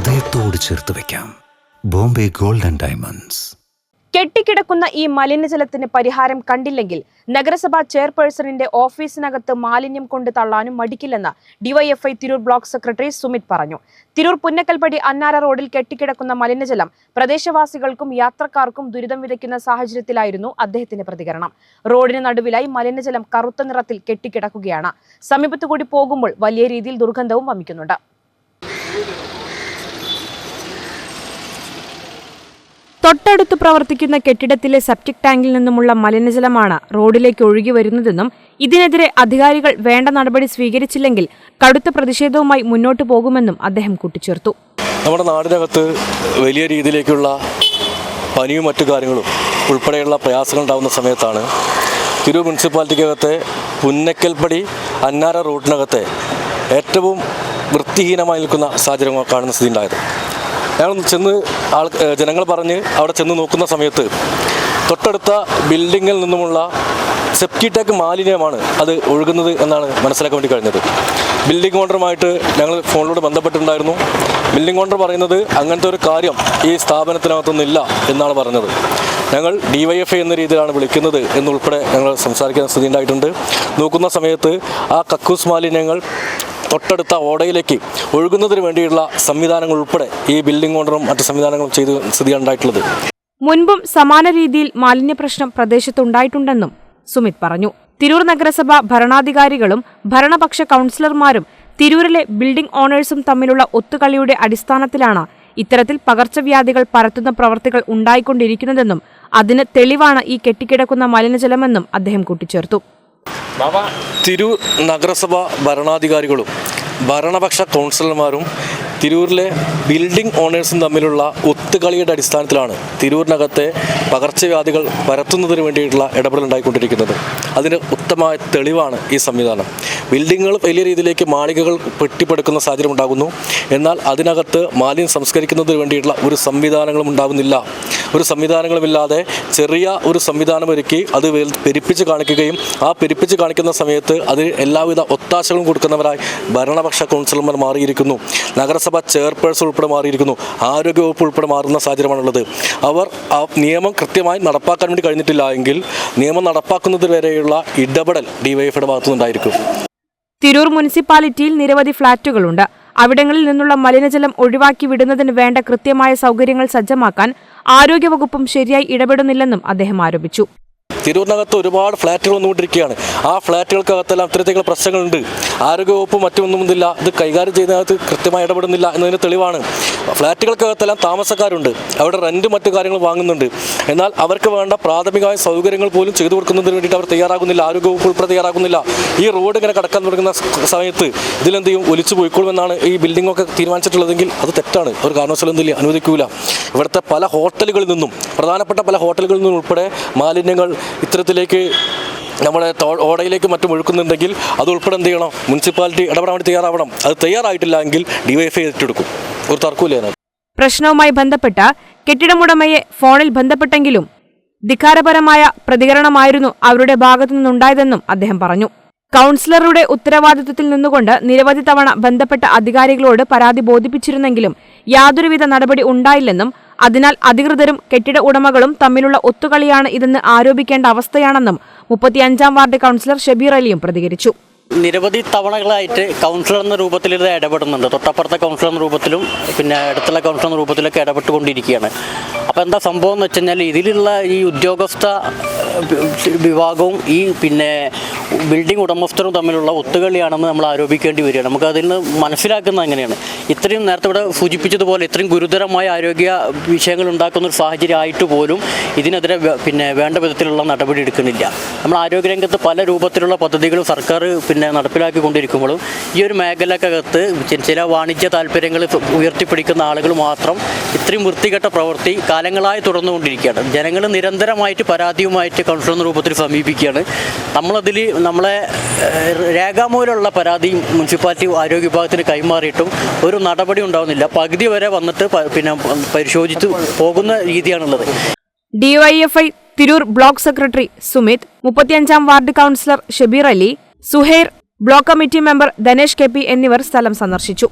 ഹൃദയത്തോട് ചേർത്ത് വെക്കാം. Bombay golden diamonds. കെട്ടിക്കിടക്കുന്ന ഈ മലിനജലത്തിന് പരിഹാരം കണ്ടില്ലെങ്കിൽ നഗരസഭാ ചെയർപേഴ്സണിന്റെ ഓഫീസിനകത്ത് മാലിന്യം കൊണ്ട് തള്ളാനും മടിക്കില്ലെന്ന് DYFI Tirur block secretary Sumith പറഞ്ഞു. തിരൂർ പുന്നക്കൽപ്പടി അന്നാര റോഡിൽ കെട്ടിക്കിടക്കുന്ന മലിനജലം പ്രദേശവാസികൾക്കും യാത്രക്കാർക്കും ദുരിതം വിതയ്ക്കുന്ന സാഹചര്യത്തിലായിരുന്നു അദ്ദേഹത്തിന്റെ പ്രതികരണം. റോഡിന് നടുവിലായി മലിനജലം കറുത്ത നിറത്തിൽ കെട്ടിക്കിടക്കുകയാണ്. സമീപത്തുകൂടി പോകുമ്പോൾ വലിയ രീതിയിൽ ദുർഗന്ധവും വമിക്കുന്നുണ്ട്. തൊട്ടടുത്ത് പ്രവർത്തിക്കുന്ന കെട്ടിടത്തിലെ സെപ്റ്റിക് ടാങ്കിൽ നിന്നുമുള്ള മലിനജലമാണ് റോഡിലേക്ക് ഒഴുകി വരുന്നതെന്നും ഇതിനെതിരെ അധികാരികൾ വേണ്ട നടപടി സ്വീകരിച്ചില്ലെങ്കിൽ കടുത്ത പ്രതിഷേധവുമായി മുന്നോട്ടു പോകുമെന്നും അദ്ദേഹം കൂട്ടിച്ചേർത്തു. നമ്മുടെ നാടിനകത്ത് വലിയ രീതിയിലേക്കുള്ള പനിയും മറ്റു കാര്യങ്ങളും ഉൾപ്പെടെയുള്ള പ്രയാസങ്ങൾ ഉണ്ടാകുന്ന സമയത്താണ് തിരൂർ മുനിസിപ്പാലിറ്റിക്കകത്തെ പുന്നക്കൽപ്പടി അന്നാര റൂട്ടിനകത്തെ ഏറ്റവും വൃത്തിഹീനമായി നിൽക്കുന്ന സാഹചര്യം കാണുന്ന സ്ഥിതി ഉണ്ടായത്. ഞങ്ങൾ ചെന്ന് ആൾ ജനങ്ങൾ പറഞ്ഞ് അവിടെ ചെന്ന് നോക്കുന്ന സമയത്ത് തൊട്ടടുത്ത ബിൽഡിങ്ങിൽ നിന്നുമുള്ള സെപ്റ്റിടെക് മാലിന്യമാണ് അത് ഒഴുകുന്നത് എന്നാണ് മനസ്സിലാക്കാൻ വേണ്ടി കഴിഞ്ഞത്. ബിൽഡിംഗ് ഓണറുമായിട്ട് ഞങ്ങൾ ഫോണിലൂടെ ബന്ധപ്പെട്ടിട്ടുണ്ടായിരുന്നു. ബിൽഡിംഗ് ഓണർ പറയുന്നത് അങ്ങനത്തെ ഒരു കാര്യം ഈ സ്ഥാപനത്തിനകത്തൊന്നില്ല എന്നാണ് പറഞ്ഞത്. ഞങ്ങൾ ഡി വൈ എഫ് ഐ എന്ന രീതിയിലാണ് വിളിക്കുന്നത് എന്നുൾപ്പെടെ ഞങ്ങൾ സംസാരിക്കുന്ന സ്ഥിതി ഉണ്ടായിട്ടുണ്ട് നോക്കുന്ന സമയത്ത് ആ കക്കൂസ് മാലിന്യങ്ങൾ തൊട്ടടുത്ത ഓടയിലേക്ക് ഒഴുകുന്നതിന് വേണ്ടിയുള്ള സംവിധാനങ്ങൾ ഉൾപ്പെടെ ഈ ബിൽഡിംഗ് ഓണറും മറ്റ് സംവിധാനങ്ങളും ചെയ്ത് സ്ഥിതിയാണ് ഉണ്ടായിട്ടുള്ളത്. മുൻപും സമാന രീതിയിൽ മാലിന്യ പ്രശ്നം പ്രദേശത്തുണ്ടായിട്ടുണ്ടെന്നും സുമിത് പറഞ്ഞു. തിരൂർ നഗരസഭ ഭരണാധികാരികളും ഭരണപക്ഷ കൗൺസിലർമാരും തിരൂരിലെ ബിൽഡിംഗ് ഓണേഴ്സും തമ്മിലുള്ള ഒത്തുകളിയുടെ അടിസ്ഥാനത്തിലാണ് ഇത്തരത്തിൽ പകർച്ചവ്യാധികൾ പരത്തുന്ന പ്രവർത്തികൾ ഉണ്ടായിക്കൊണ്ടിരിക്കുന്നതെന്നും അതിന് തെളിവാണ് ഈ കെട്ടിക്കിടക്കുന്ന മലിനജലമെന്നും അദ്ദേഹം കൂട്ടിച്ചേർത്തു. തിരൂർ നഗരസഭ ഭരണാധികാരികളും ഭരണപക്ഷ കൗൺസിലർമാരും തിരൂരിലെ ബിൽഡിംഗ് ഓണേഴ്സും തമ്മിലുള്ള ഒത്തുകളിയുടെ അടിസ്ഥാനത്തിലാണ് തിരൂരിനകത്തെ പകർച്ചവ്യാധികൾ പരത്തുന്നതിന് വേണ്ടിയിട്ടുള്ള ഇടപെടൽ ഉണ്ടായിക്കൊണ്ടിരിക്കുന്നത്. അതിന് ഉത്തമമായ തെളിവാണ് ഈ സംവിധാനം. ബിൽഡിങ്ങുകൾ വലിയ രീതിയിലേക്ക് മാളികകൾ പെട്ടിപ്പെടുക്കുന്ന സാഹചര്യം ഉണ്ടാകുന്നു. എന്നാൽ അതിനകത്ത് മാലിന്യം സംസ്കരിക്കുന്നതിന് വേണ്ടിയിട്ടുള്ള ഒരു സംവിധാനങ്ങളും ഉണ്ടാകുന്നില്ല ഒരു സംവിധാനങ്ങളുമില്ലാതെ ചെറിയ ഒരു സംവിധാനം ഒരുക്കി അത് പെരുപ്പിച്ച് കാണിക്കുകയും ആ പെരുപ്പിച്ച് കാണിക്കുന്ന സമയത്ത് അതിന് എല്ലാവിധ ഒത്താശകളും കൊടുക്കുന്നവരായി ഭരണപക്ഷ കൗൺസിലർമാർ മാറിയിരിക്കുന്നു. നഗരസഭ ചെയർപേഴ്സൺ ഉൾപ്പെടെ മാറിയിരിക്കുന്നു. ആരോഗ്യവകുപ്പ് ഉൾപ്പെടെ മാറുന്ന സാഹചര്യമാണുള്ളത്. അവർ ആ നിയമം കൃത്യമായി നടപ്പാക്കാൻ വേണ്ടി കഴിഞ്ഞിട്ടില്ല എങ്കിൽ നിയമം നടപ്പാക്കുന്നത് വരെയുള്ള ഇടപെടൽ ഡിവൈഎഫിയുടെ ഭാഗത്തുനിന്നുണ്ടായിരിക്കും തിരൂർ മുനിസിപ്പാലിറ്റിയിൽ നിരവധി ഫ്ളാറ്റുകളുണ്ട്. അവിടങ്ങളിൽ നിന്നുള്ള മലിനജലം ഒഴിവാക്കി വിടുന്നതിന് വേണ്ട കൃത്യമായ സൗകര്യങ്ങൾ സജ്ജമാക്കാൻ ആരോഗ്യവകുപ്പും ശരിയായി ഇടപെടുന്നില്ലെന്നും അദ്ദേഹം ആരോപിച്ചു. തിരൂരിനകത്ത് ഒരുപാട് ഫ്ളാറ്റുകൾ വന്നുകൊണ്ടിരിക്കുകയാണ്. ആ ഫ്ളാറ്റുകൾക്കകത്തെല്ലാം ഇത്തരത്തിലുള്ള പ്രശ്നങ്ങളുണ്ട്. ആരോഗ്യവകുപ്പ് മറ്റൊന്നുമില്ല. ഇത് കൈകാര്യം ചെയ്യുന്നതിനകത്ത് കൃത്യമായി ഇടപെടുന്നില്ല എന്നതിന് തെളിവാണ്. ഫ്ലാറ്റുകൾക്കകത്തെല്ലാം താമസക്കാരുണ്ട്. അവിടെ റെന്റ് മറ്റു കാര്യങ്ങൾ വാങ്ങുന്നുണ്ട്. എന്നാൽ അവർക്ക് വേണ്ട പ്രാഥമികമായ സൗകര്യങ്ങൾ പോലും ചെയ്തു കൊടുക്കുന്നതിന് വേണ്ടിയിട്ട് അവർ തയ്യാറാകുന്നില്ല. ആരോഗ്യവകുപ്പ് ഉൾപ്പെടെ തയ്യാറാകുന്നില്ല. ഈ റോഡ് ഇങ്ങനെ കടക്കാൻ തുടങ്ങുന്ന സമയത്ത് ഇതിലെന്ത് ചെയ്യും? ഒലിച്ചു പോയിക്കോളുമെന്നാണ് ഈ ബിൽഡിംഗ് ഒക്കെ തീരുമാനിച്ചിട്ടുള്ളതെങ്കിൽ അത് തെറ്റാണ്. ഒരു കാരണവശാലും എന്തില്ല അനുവദിക്കൂല. ഇവിടുത്തെ പല ഹോട്ടലുകളിൽ നിന്നും പ്രധാനപ്പെട്ട പല ഹോട്ടലുകളിൽ നിന്നും ഉൾപ്പെടെ മാലിന്യങ്ങൾ ഇത്തരത്തിലേക്ക് നമ്മുടെ ഓടയിലേക്ക് മറ്റും ഒഴുക്കുന്നുണ്ടെങ്കിൽ അത് ഉൾപ്പെടെ എന്ത് ചെയ്യണം? മുനിസിപ്പാലിറ്റി ഇടപെടാൻ വേണ്ടി തയ്യാറാവണം. അത് തയ്യാറായിട്ടില്ല എങ്കിൽ ഏറ്റെടുക്കും. ഒരു തർക്കമില്ല പ്രശ്നവുമായി ബന്ധപ്പെട്ട കെട്ടിടമുടമയെ ഫോണിൽ ബന്ധപ്പെട്ടെങ്കിലും ധിക്കാരപരമായ പ്രതികരണമായിരുന്നു അവരുടെ ഭാഗത്തു നിന്നുണ്ടായതെന്നും അദ്ദേഹം പറഞ്ഞു. കൗൺസിലറുടെ ഉത്തരവാദിത്വത്തിൽ നിന്നുകൊണ്ട് നിരവധി തവണ ബന്ധപ്പെട്ട അധികാരികളോട് പരാതി ബോധിപ്പിച്ചിരുന്നെങ്കിലും യാതൊരുവിധ നടപടി ഉണ്ടായില്ലെന്നും അതിനാൽ അധികൃതരും കെട്ടിട ഉടമകളും തമ്മിലുള്ള ഒത്തുകളിയാണ് ഇതെന്ന് ആരോപിക്കേണ്ട അവസ്ഥയാണെന്നും മുപ്പത്തിയഞ്ചാം വാർഡ് കൗൺസിലർ ഷബീർ അലിയും പ്രതികരിച്ചു. നിരവധി തവണകളായിട്ട് കൗൺസിലർ എന്ന രൂപത്തിൽ ഇത് ഇടപെടുന്നുണ്ട്. തൊട്ടപ്പുറത്തെ കൗൺസിലർ എന്ന രൂപത്തിലും പിന്നെ അടുത്തുള്ള കൗൺസിലർ എന്ന രൂപത്തിലൊക്കെ ഇടപെട്ടുകൊണ്ടിരിക്കുകയാണ്. അപ്പോൾ എന്താ സംഭവം എന്ന് വെച്ച് കഴിഞ്ഞാൽ ഇതിലുള്ള ഈ ഉദ്യോഗസ്ഥ വിഭാഗവും ഈ പിന്നെ ബിൽഡിംഗ് ഉടമസ്ഥരും തമ്മിലുള്ള ഒത്തുകളിയാണെന്ന് നമ്മൾ ആരോപിക്കേണ്ടി വരിക നമുക്ക് അതിൽ നിന്ന് മനസ്സിലാക്കുന്നത് അങ്ങനെയാണ്. ഇത്രയും നേരത്തെ ഇവിടെ സൂചിപ്പിച്ചതുപോലെ ഇത്രയും ഗുരുതരമായ ആരോഗ്യ വിഷയങ്ങൾ ഉണ്ടാക്കുന്ന ഒരു സാഹചര്യം ആയിട്ട് പോലും ഇതിനെതിരെ പിന്നെ വേണ്ട വിധത്തിലുള്ള നടപടി എടുക്കുന്നില്ല. നമ്മൾ ആരോഗ്യരംഗത്ത് പല രൂപത്തിലുള്ള പദ്ധതികളും സർക്കാർ പിന്നെ നടപ്പിലാക്കിക്കൊണ്ടിരിക്കുമ്പോഴും ഈ ഒരു മേഖലക്കകത്ത് ചില വാണിജ്യ താല്പര്യങ്ങൾ ഉയർത്തിപ്പിടിക്കുന്ന ആളുകൾ മാത്രം ഇത്രയും വൃത്തികെട്ട പ്രവൃത്തി കാലങ്ങളായി തുടർന്നുകൊണ്ടിരിക്കുകയാണ്. ജനങ്ങൾ നിരന്തരമായിട്ട് പരാതിയുമായിട്ട് കൗൺസിലർ രൂപത്തിൽ സമീപിക്കുകയാണ്. നമ്മളതിൽ നമ്മളെ രേഖാമൂലമുള്ള പരാതി മുനിസിപ്പാലിറ്റി ആരോഗ്യ വിഭാഗത്തിന് കൈമാറിയിട്ടും ഒരു നടപടി ഉണ്ടാവുന്നില്ല. പകുതി വരെ വന്നിട്ട് പിന്നെ പരിശോധിച്ച് പോകുന്ന രീതിയാണുള്ളത്. DYFI Tirur block secretary Sumith മുപ്പത്തിയഞ്ചാം ward councillor Shabeer Ali Suhair block committee member Dhanesh K P എന്നിവർ സ്ഥലം സന്ദർശിച്ചു.